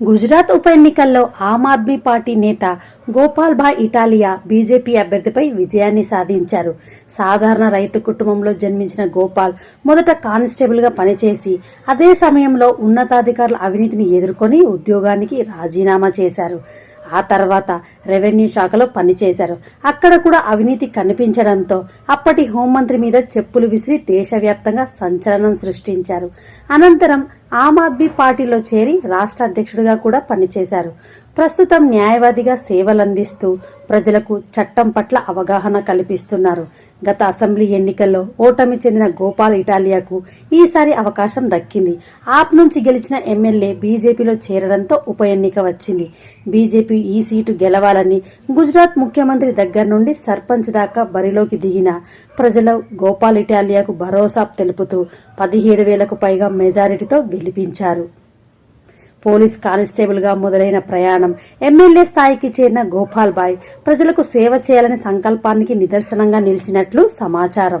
గుజరాత్ ఉప ఎన్నికల్లో ఆమ్ ఆద్మీ పార్టీ నేత గోపాల్ భాయ్ ఇటాలియా బీజేపీ అభ్యర్థిపై విజయాన్ని సాధించారు. సాధారణ రైతు కుటుంబంలో జన్మించిన గోపాల్ మొదట కానిస్టేబుల్గా పనిచేసి అదే సమయంలో ఉన్నతాధికారుల అవినీతిని ఎదుర్కొని ఉద్యోగానికి రాజీనామా చేశారు. ఆ తర్వాత రెవెన్యూ శాఖలో పనిచేశారు. అక్కడ కూడా అవినీతి కనిపించడంతో అప్పటి హోంమంత్రి మీద చెప్పులు విసిరి దేశవ్యాప్తంగా సంచలనం సృష్టించారు. అనంతరం ఆమ్ ఆద్మీ పార్టీలో చేరి రాష్ట్ర అధ్యక్షుడిగా కూడా పనిచేశారు. ప్రస్తుతం న్యాయవాదిగా సేవలందిస్తూ ప్రజలకు చట్టం పట్ల అవగాహన కల్పిస్తున్నారు. గత అసెంబ్లీ ఎన్నికల్లో ఓటమి చెందిన గోపాల్ ఇటాలియాకు ఈసారి అవకాశం దక్కింది. ఆప్ నుంచి గెలిచిన ఎమ్మెల్యే బీజేపీలో చేరడంతో ఉప ఎన్నిక వచ్చింది. బీజేపీ ఈ సీటు గెలవాలని గుజరాత్ ముఖ్యమంత్రి దగ్గర నుండి సర్పంచ్ దాకా బరిలోకి దిగిన ప్రజలు గోపాల్ ఇటాలియాకు భరోసా తెలుపుతూ పదిహేడు వేలకు పైగా మెజారిటీతో గెలిపించారు. పోలీస్ కానిస్టేబుల్గా మొదలైన ప్రయాణం ఎమ్మెల్యే స్థాయికి చేరిన గోపాల్ బాయ్ ప్రజలకు సేవ చేయాలనే సంకల్పానికి నిదర్శనంగా నిలిచినట్లు సమాచారం.